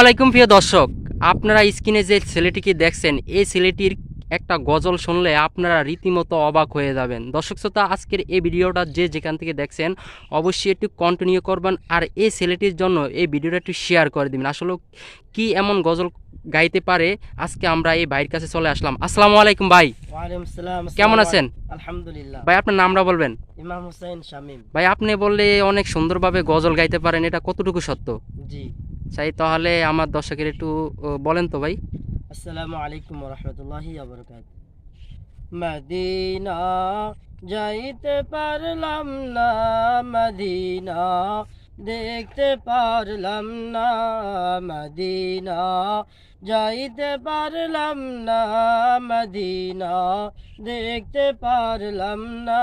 আলাইকুম প্রিয় দর্শক আপনারা স্ক্রিনে যে ছেলেটিকে দেখছেন এই ছেলেটির একটা গজল শুনলে আপনারা রীতিমতো অবাক হয়ে যাবেন। দর্শক শ্রোতা আজকের এই ভিডিওটা যে যেখান থেকে দেখছেন অবশ্যই একটু কন্টিনিউ করবেন আর এই ছেলেটির জন্য এই ভিডিওটা একটু শেয়ার করে দিবেন। আসলে কি এমন গজল গাইতে পারে? আজকে আমরা এই ভাইয়ের কাছে চলে আসলাম। আসসালামু আলাইকুম ভাই কেমন আছেন? আলহামদুলিল্লাহ। ভাই আপনার নামটা বলবেন? ইমাম হুসাইন শামীম। ভাই আপনি বললে অনেক সুন্দরভাবে গজল গাইতে পারেন এটা কতটুকু সত্য? জি। চাই, তাহলে আমার দর্শকের একটু বলেন তো ভাই। আসসালামু আলাইকুম রহমতুল্লাহি মদিনা যাইতে পারলাম না, মদিনা দেখতে পারলাম না, মদিনা যাইতে পারলাম না, মদিনা দেখতে পারলাম না।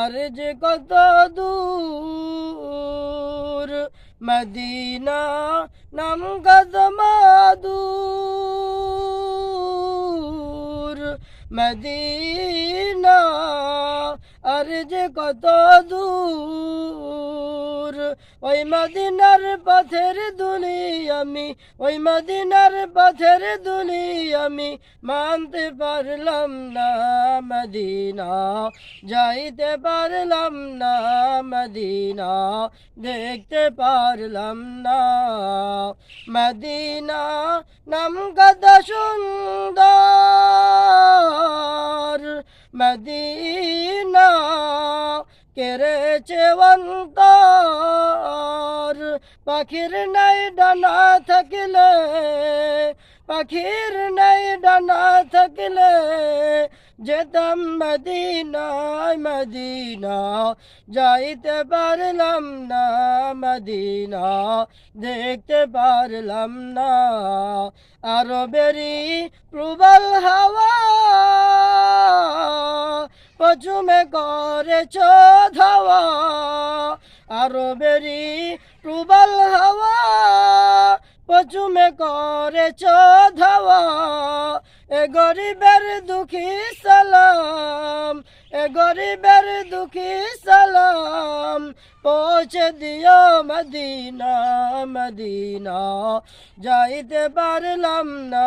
আর যে কত দূর মদিনা নাম কত মাধুর মদিনা আর যে কত দূর। ওই মদিনার পথের দুলি আমি, ওই মদিনার পথের দুলি আমি মানতে পারলাম না মদিনা, যাইতে পারলাম না মদিনা, দেখতে পারলাম না মদিনা। নাম কত সুন্দর। মদিনা কেড়েছে অন্তর। পাখির নাই ডানা থাকলে, পাখির নাই ডানা থাকলে যেতাম মদিনায় মদিনা, যাইতে পারলাম না মদিনা, দেখতে পারলাম না। আরও বেরি প্রবল হাওয়া পচুমে করেছ ধাওয়া আরও বেরি প্রবল হাওয়া। পচুমে করেছ ধাওয়া, এ গরিবের দুঃখী সালাম, এ গরিবের দুঃখী সালাম। পৌঁছে দিও মদিনা মদিনা, যাইতে পারলাম না।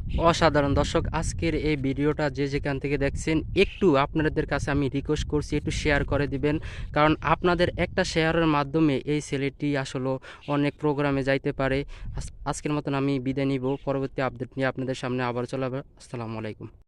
অসাধারণ। দর্শক, আজকের এই ভিডিওটা যে যেখান থেকে দেখছেন, একটু আপনাদের কাছে আমি রিকোয়েস্ট করছি, একটু শেয়ার করে দিবেন। কারণ আপনাদের একটা শেয়ারের মাধ্যমে এই ছেলেটি আসলে অনেক প্রোগ্রামে যাইতে পারে। আজ- আজকের মতন আমি বিদায় নিব। পরবর্তী আপডেট নিয়ে আপনাদের সামনে আবার চলে আসসালামু আলাইকুম।